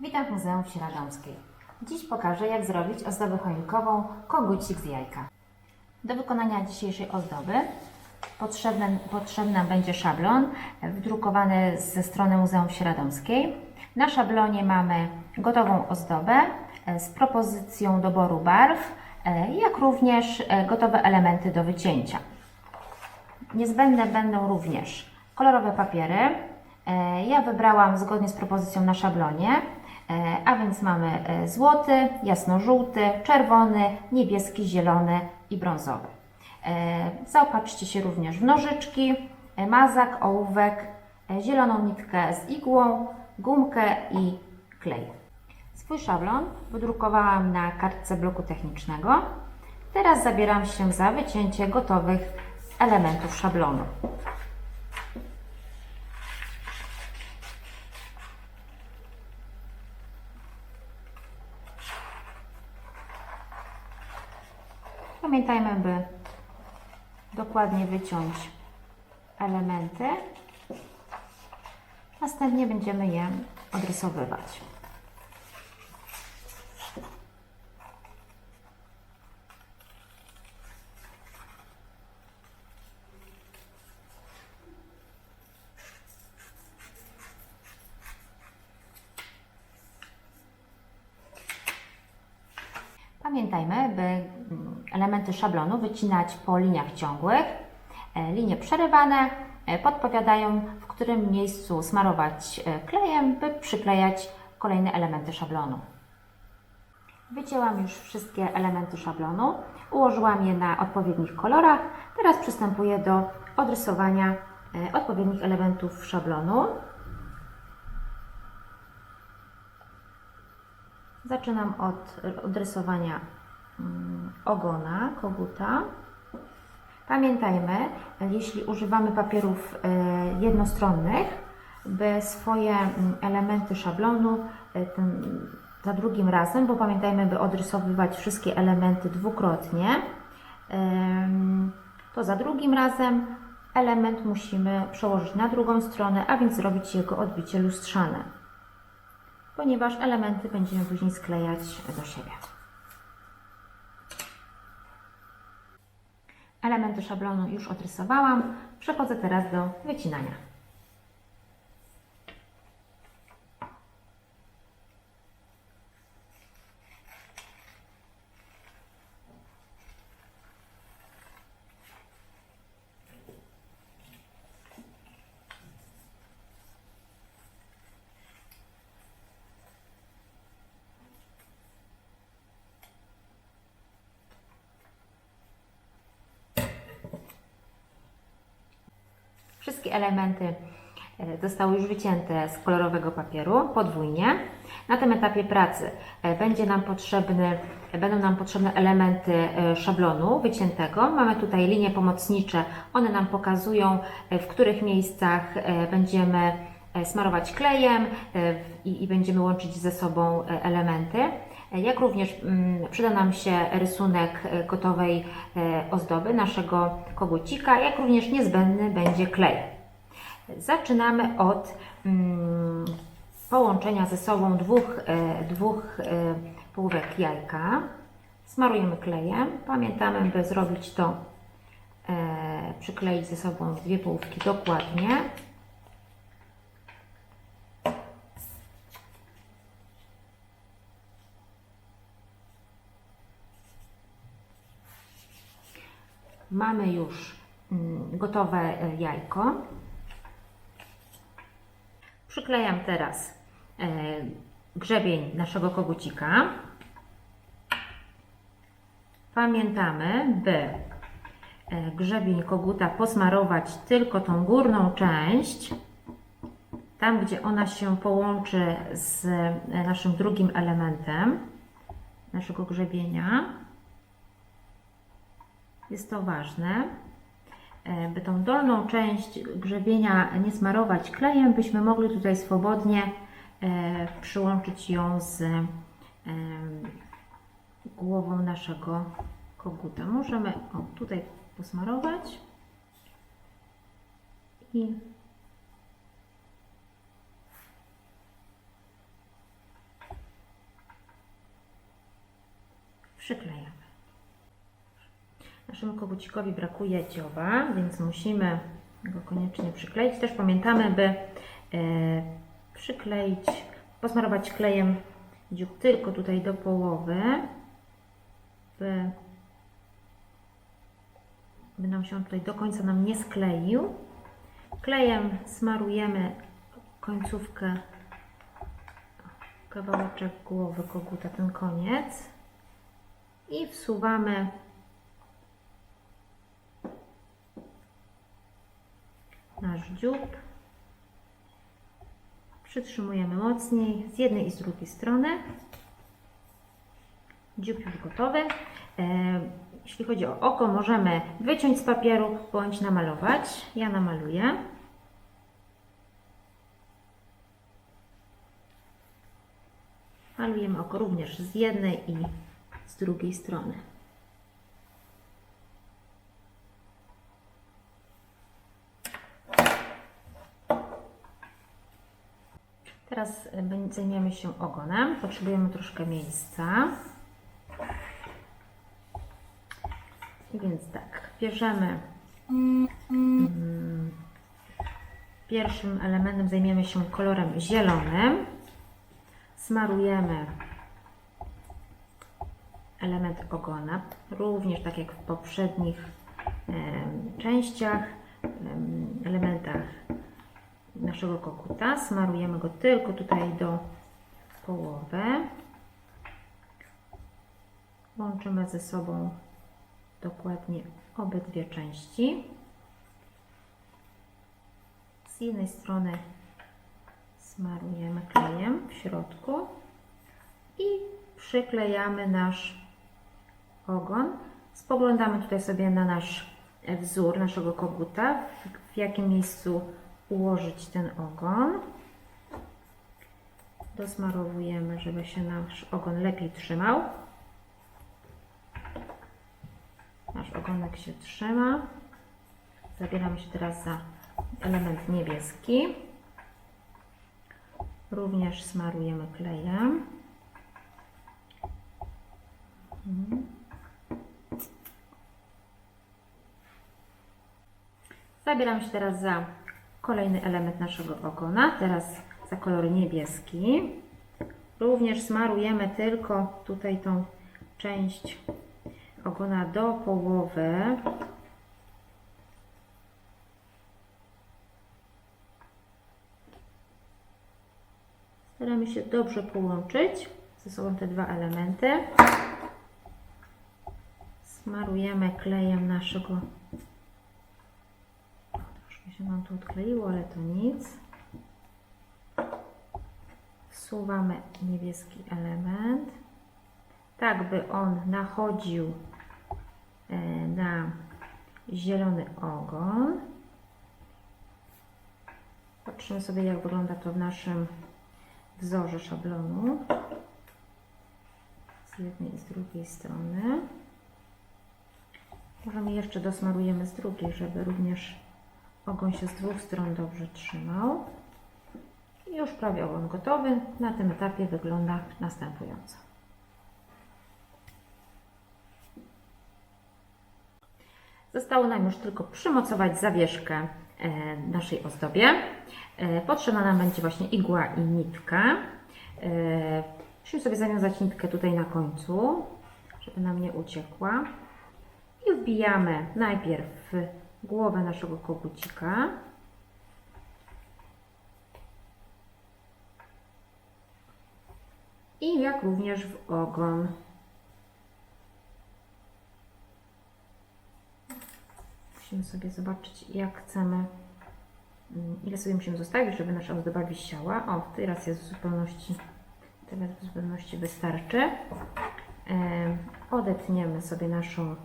Witam w Muzeum Wsi Radomskiej. Dziś pokażę, jak zrobić ozdobę choinkową kogucik z jajka. Do wykonania dzisiejszej ozdoby potrzebny, nam będzie szablon wydrukowany ze strony Muzeum Wsi Radomskiej. Na szablonie mamy gotową ozdobę e, z propozycją doboru barw, e, jak również e, gotowe elementy do wycięcia. Niezbędne będą również kolorowe papiery. Ja wybrałam zgodnie z propozycją na szablonie, a więc mamy e, złoty, jasnożółty, czerwony, niebieski, zielony i brązowy. E, Zaopatrzcie się również w nożyczki, e, mazak, ołówek, e, zieloną nitkę z igłą, gumkę i klej. Swój szablon wydrukowałam na kartce bloku technicznego. Teraz zabieram się za wycięcie gotowych elementów szablonu. Pamiętajmy, by dokładnie wyciąć elementy. Następnie będziemy je odrysowywać. Pamiętajmy, by elementy szablonu wycinać po liniach ciągłych. E, Linie przerywane e, podpowiadają, w którym miejscu smarować e, klejem, by przyklejać kolejne elementy szablonu. Wycięłam już wszystkie elementy szablonu, ułożyłam je na odpowiednich kolorach. Teraz przystępuję do odrysowania odpowiednich elementów szablonu. Zaczynam od odrysowania ogona koguta. Pamiętajmy, jeśli używamy papierów e, jednostronnych, by swoje mm, elementy szablonu e, tym, za drugim razem, bo pamiętajmy, by odrysowywać wszystkie elementy dwukrotnie, to za drugim razem element musimy przełożyć na drugą stronę, a więc zrobić jego odbicie lustrzane ponieważ elementy będziemy później sklejać do siebie. Elementy szablonu już odrysowałam. Przechodzę teraz do wycinania. Wszystkie elementy e, zostały już wycięte z kolorowego papieru podwójnie. Na tym etapie pracy e, będzie nam potrzebny, będą nam potrzebne elementy e, szablonu wyciętego. Mamy tutaj linie pomocnicze. One nam pokazują, w których miejscach będziemy smarować klejem i, i będziemy łączyć ze sobą elementy. Jak również mm, przyda nam się rysunek e, gotowej e, ozdoby naszego kogucika, jak również niezbędny będzie klej. Zaczynamy od mm, połączenia ze sobą dwóch, e, dwóch półek jajka. Smarujemy klejem. Pamiętamy, by zrobić to, przykleić ze sobą dwie połówki dokładnie. Mamy już mm, gotowe e, jajko. Przyklejam teraz e, grzebień naszego kogucika. Pamiętamy, by e, grzebień koguta posmarować tylko tą górną część, tam gdzie ona się połączy z naszym drugim elementem naszego grzebienia. Jest to ważne, e, E, by tą dolną część grzebienia nie smarować klejem, byśmy mogli tutaj swobodnie e, przyłączyć ją z e, głową naszego koguta. Możemy o, tutaj posmarować i przyklejamy. Naszemu kogucikowi brakuje dzioba, więc musimy go koniecznie przykleić. Też pamiętamy, by e, przykleić, posmarować klejem dziób tylko tutaj do połowy, by, by nam się on tutaj do końca nam nie skleił. Klejem smarujemy końcówkę, kawałeczek głowy koguta, ten koniec i wsuwamy nasz dziób. Przytrzymujemy mocniej z jednej i z drugiej strony. Dziób już gotowy. E, Jeśli chodzi o oko, możemy wyciąć z papieru bądź namalować. Ja namaluję. Malujemy oko również z jednej i z drugiej strony. Teraz y, zajmiemy się ogonem. Potrzebujemy troszkę miejsca. Więc tak, bierzemy. mm, Pierwszym elementem zajmiemy się kolorem zielonym. Smarujemy element ogona, również tak jak w poprzednich em, częściach, elementach naszego koguta. Smarujemy go tylko tutaj do połowy. Łączymy ze sobą dokładnie obydwie części. Z jednej strony smarujemy klejem w środku i przyklejamy nasz ogon. Spoglądamy tutaj sobie na nasz wzór naszego koguta, w jakim miejscu ułożyć ten ogon. Dosmarowujemy, żeby się nasz ogon lepiej trzymał. Nasz ogonek się trzyma. Zabieramy się teraz za element niebieski. Również smarujemy klejem. Zabieram się teraz za kolejny element naszego ogona, teraz za kolor niebieski. Również smarujemy tylko tutaj tą część ogona do połowy. Staramy się dobrze połączyć ze sobą te dwa elementy. Smarujemy klejem naszego. Się nam tu odkleiło, ale to nic. Wsuwamy niebieski element, tak by on nachodził e, na zielony ogon. Patrzymy sobie, jak wygląda to w naszym wzorze szablonu. Z jednej i z drugiej strony. Możemy jeszcze dosmarujemy z drugiej, żeby również ogon się z dwóch stron dobrze trzymał. I już prawie ogon gotowy. Na tym etapie wygląda następująco. Zostało nam już tylko przymocować zawieszkę e, naszej ozdobie. E, Potrzebna nam będzie właśnie igła i nitka. E, Musimy sobie zawiązać nitkę tutaj na końcu, żeby nam nie uciekła. I wbijamy najpierw w głowę naszego kogucika. I jak również w ogon. Musimy sobie zobaczyć, jak chcemy, mm, ile sobie musimy zostawić, żeby nasza ozdoba wisiała. O, teraz jest w zupełności, teraz w zupełności wystarczy. Em, Odetniemy sobie naszą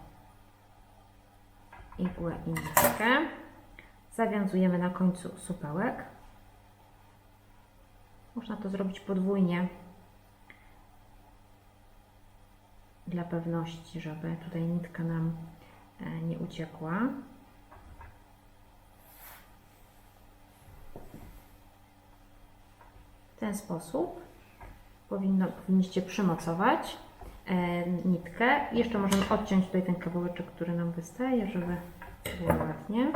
i nitkę. Zawiązujemy na końcu supełek. Można to zrobić podwójnie dla pewności, żeby tutaj nitka nam e, nie uciekła. W ten sposób powinno, powinniście przymocować nitkę. Jeszcze możemy odciąć tutaj ten kawałeczek, który nam wystaje, żeby było ładnie.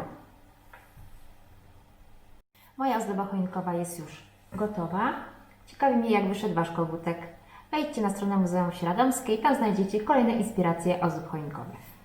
Moja ozdoba choinkowa jest już gotowa. Ciekawi mnie, jak wyszedł Wasz kogutek. Wejdźcie na stronę Muzeum Śradomskiej, tam znajdziecie kolejne inspiracje ozdób choinkowych.